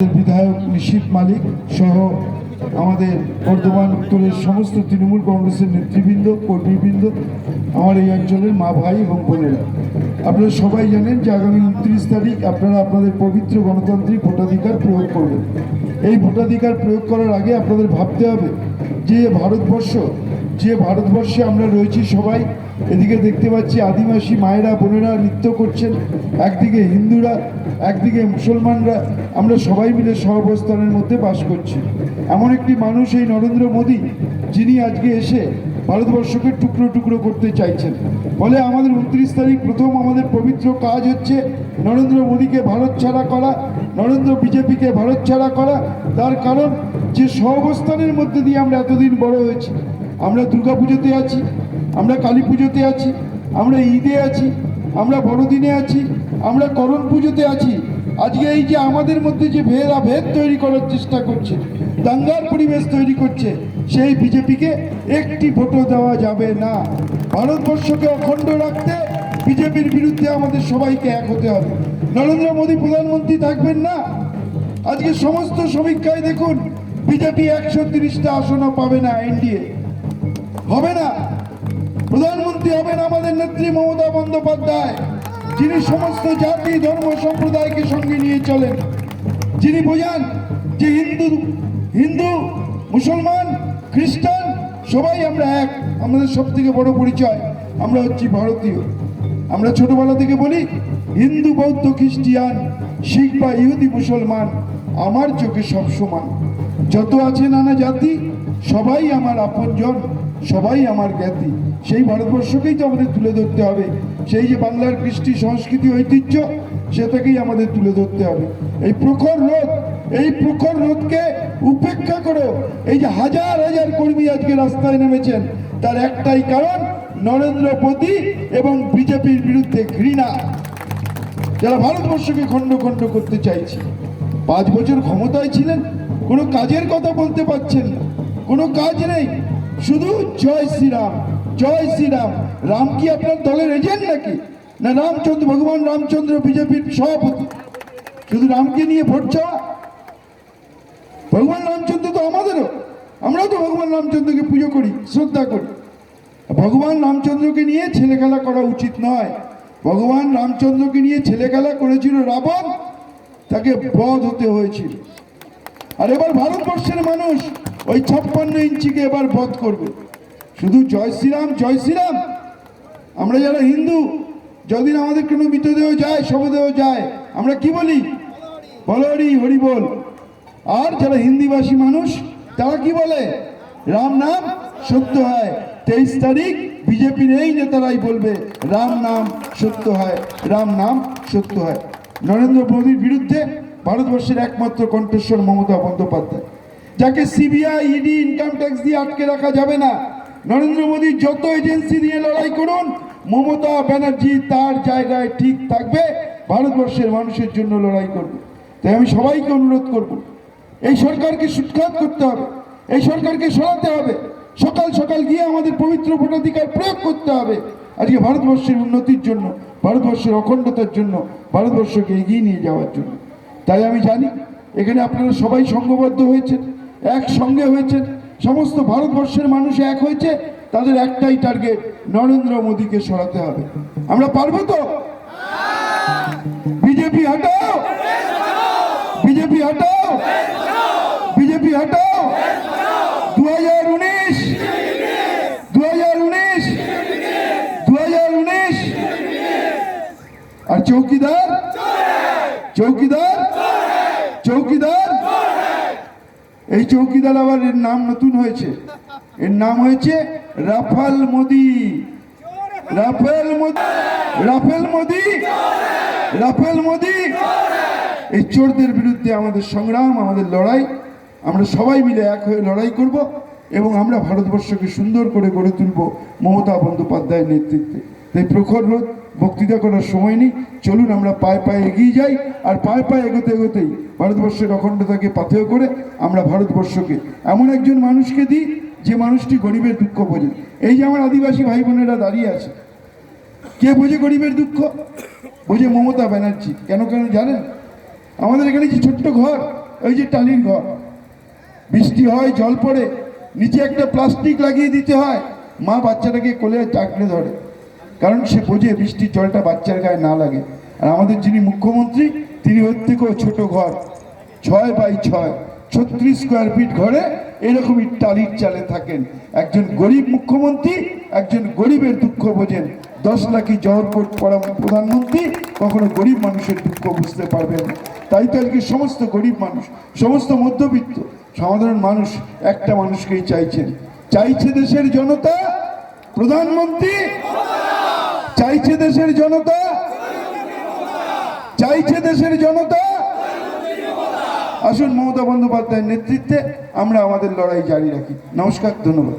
বিধায়ক নিশীত মালিক সহ আমাদের বর্ধমান উত্তরের সমস্ত তৃণমূল কংগ্রেসের নেতৃবৃন্দ, কর্মীবৃন্দ, আমার এই অঞ্চলের মা ভাই এবং বোনেরা। আপনারা সবাই জানেন যে আগামী উনত্রিশ তারিখ আপনারা আপনাদের পবিত্র গণতান্ত্রিক ভোটাধিকার প্রয়োগ করবেন। এই ভোটাধিকার প্রয়োগ করার আগে আপনাদের ভাবতে হবে যে ভারতবর্ষ যে ভারতবর্ষে আমরা রয়েছি সবাই, এদিকে দেখতে পাচ্ছি আদিবাসী মায়েরা, বোনেরা নৃত্য করছেন, একদিকে হিন্দুরা, একদিকে মুসলমানরা, আমরা সবাই মিলে সহাবস্থানের মধ্যে বাস করছি। এমন একটি মানুষ এই নরেন্দ্র মোদী, যিনি আজকে এসে ভারতবর্ষকে টুকরো টুকরো করতে চাইছেন। ফলে আমাদের উনত্রিশ তারিখ প্রথম আমাদের পবিত্র কাজ হচ্ছে নরেন্দ্র মোদীকে ভারত ছাড়া করা, নরেন্দ্র বিজেপিকে ভারত ছাড়া করা। তার কারণ, যে সহাবস্থানের মধ্যে দিয়ে আমরা এতদিন বড় হয়েছি আমরা দুর্গাপুজোতে আছি, আমরা কালী পুজোতে আছি, আমরা ঈদে আছি, আমরা বড়দিনে আছি, আমরা করণ পুজোতে আছি। আজকে এই যে আমাদের মধ্যে যে ভেদা ভেদ তৈরি করার চেষ্টা করছে, দাঙ্গার পরিবেশ তৈরি করছে, সেই বিজেপিকে একটি ভোটও দেওয়া যাবে না। ভারতবর্ষকে অখণ্ড রাখতে বিজেপির বিরুদ্ধে আমাদের সবাইকে এক হতে হবে। নরেন্দ্র মোদী প্রধানমন্ত্রী থাকবেন না? আজকে সমস্ত সমীক্ষায় দেখুন, বিজেপি একশো তিরিশটা আসনও পাবে না এনডিএ। হবে না। প্রধানমন্ত্রী হবেন আমাদের নেত্রী মমতা বন্দ্যোপাধ্যায়। যিনি সমস্ত জাতি, ধর্ম, সম্প্রদায়কে সঙ্গে নিয়ে চলেন। যিনি বোঝান যে হিন্দু হিন্দু, মুসলমান, খ্রিস্টান, সবাই আমরা এক। আমাদের সব থেকে বড় পরিচয়, আমরা হচ্ছি ভারতীয়। আমরা ছোটবেলা থেকে বলি, হিন্দু, বৌদ্ধ, খ্রিস্টিয়ান, শিখ বা ইহুদি, মুসলমান, আমার চোখে সব সমান। যত আছে নানা জাতি, সবাই আমার আপনজন। সবাই আমার জ্ঞাতি। সেই ভারতবর্ষকেই তো আমাদের তুলে ধরতে হবে। সেই যে বাংলার কৃষ্টি সংস্কৃতি ঐতিহ্য, সেটাকেই আমাদের তুলে ধরতে হবে। এই প্রখর রোধ এই প্রখর রোধকে উপেক্ষা করো। এই যে হাজার হাজার কর্মী আজকে রাস্তায় নেমেছেন, তার একটাই কারণ, নরেন্দ্র মোদী এবং বিজেপির বিরুদ্ধে ঘৃণা। যারা ভারতবর্ষকে খণ্ড খণ্ড করতে চাইছে। পাঁচ বছর ক্ষমতায় ছিলেন, কোনো কাজের কথা বলতে পারছেন না। কোনো কাজ নেই। শুধু জয় শ্রীরাম জয় শ্রীরাম। রাম কি আপনার দলের এজেন্ট নাকি? না, রামচন্দ্র, ভগবান রামচন্দ্র, বিজেপির সভাপতি। শুধু রামকে নিয়ে ভোট চাওয়া? ভগবান রামচন্দ্র তো আমাদেরও। আমরাও তো ভগবান রামচন্দ্রকে পুজো করি, শ্রদ্ধা করি। ভগবান রামচন্দ্রকে নিয়ে ছেলেখেলা করা উচিত নয়। ভগবান রামচন্দ্রকে নিয়ে ছেলেখেলা করেছিল রাবণ, তাকে বধ হতে হয়েছিল। আর এবার ভারতবর্ষের মানুষ ওই ছাপ্পান্ন ইঞ্চিকে এবার বধ করবে। শুধু জয় শ্রীরাম জয় শ্রীরাম। আমরা যারা হিন্দু যদিন আমাদের কোনো মৃতদেহ যায়, শবদেহ যায়, আমরা কি বলি? বলহরি হরি বল আর যারা হিন্দিভাষী মানুষ, তারা কি বলে? রাম নাম সত্য হয়। তেইশ তারিখ বিজেপির এই নেতারাই বলবে, রাম নাম সত্য হয়, রাম নাম সত্য হয়। নরেন্দ্র মোদীর বিরুদ্ধে ভারতবর্ষের একমাত্র কণ্ঠস্বর মমতা বন্দ্যোপাধ্যায়। যাকে সিবিআই ইডি ইনকাম ট্যাক্স দিয়ে আটকে রাখা যাবে না। নরেন্দ্র মোদী যত এজেন্সি নিয়ে লড়াই করুন, মমতা ব্যানার্জি তার জায়গায় ঠিক থাকবে, ভারতবর্ষের মানুষের জন্য লড়াই করবে। তাই আমি সবাইকে অনুরোধ করব, এই সরকারকে সুৎখাত করতে হবে, এই সরকারকে সরাতে হবে, সকাল সকাল গিয়ে আমাদের পবিত্র ভোটাধিকার প্রয়োগ করতে হবে। আজকে ভারতবর্ষের উন্নতির জন্য, ভারতবর্ষের অখণ্ডতার জন্য, ভারতবর্ষকে এগিয়ে নিয়ে যাওয়ার জন্য। তাই আমি জানি, এখানে আপনারা সবাই সংঘবদ্ধ হয়েছেন। একসঙ্গে হয়েছে, সমস্ত ভারতবর্ষের মানুষ এক হয়েছে, তাদের একটাই টার্গেট নরেন্দ্র মোদীকে সরাতে হবে। আমরা পারব তো? বিজেপি হটাও! বিজেপি হটাও! বিজেপি হটাও! দু হাজার উনিশ! দু হাজার উনিশ! দু হাজার উনিশ! আর চৌকিদার? চৌকিদার? চৌকিদার? এই চৌকিদার আবার এর নাম নতুন হয়েছে। এর নাম হয়েছে Rafale Modi. Rafale Modi. Rafale Modi. Rafale Modi. এই চোরদের বিরুদ্ধে আমাদের সংগ্রাম, আমাদের লড়াই। আমরা সবাই মিলে এক হয়ে লড়াই করব এবং আমরা ভারতবর্ষকে সুন্দর করে গড়ে তুলব মমতা বন্দ্যোপাধ্যায়ের নেতৃত্বে। তাই প্রখর রোদ বক্তৃতা করার সময় নেই। চলুন আমরা পায়ে পায়ে এগিয়ে যাই আর পায়ে পায়ে এগোতে এগোতেই ভারতবর্ষের অখণ্ডতাকে পাথেয় করে আমরা ভারতবর্ষকে এমন একজন মানুষকে দিই যে মানুষটি গরিবের দুঃখ বোঝে। এই যে আমার আদিবাসী ভাই বোনেরা দাঁড়িয়ে আছে, কে বোঝে গরিবের দুঃখ? বোঝে মমতা ব্যানার্জি। কেন কেন জানেন? আমাদের এখানে যে ছোট্ট ঘর ওই যে টালির ঘর, বৃষ্টি হয়, জল পড়ে, নিচে একটা প্লাস্টিক লাগিয়ে দিতে হয়, মা বাচ্চাটাকে কোলে চাকড়ে ধরে। কারণ সে বোঝে বৃষ্টির জলটা বাচ্চার গায়ে না লাগে। আর আমাদের যিনি মুখ্যমন্ত্রী, তিনি ওর থেকেও ছোট ঘর। ছয় বাই ছয়, ছত্রিশ স্কোয়ার ফিট ঘরে এরকমই টালির চালে থাকেন। একজন গরিব মুখ্যমন্ত্রী, একজন গরিবের দুঃখ বোঝেন। দশ লাখি জহরকোট পড়া প্রধানমন্ত্রী, কখনো গরিব মানুষের দুঃখ বুঝতে পারবেন তাই তো আজকে সমস্ত গরিব মানুষ, সমস্ত মধ্যবিত্ত, সাধারণ মানুষ একটা মানুষকেই চাইছেন। চাইছে দেশের জনতা, প্রধানমন্ত্রী চাইছে দেশের জনতা? চাইছে দেশের জনতা? আসুন মমতা বন্দ্যোপাধ্যায়ের নেতৃত্বে আমরা আমাদের লড়াই জারি রাখি। নমস্কার, ধন্যবাদ।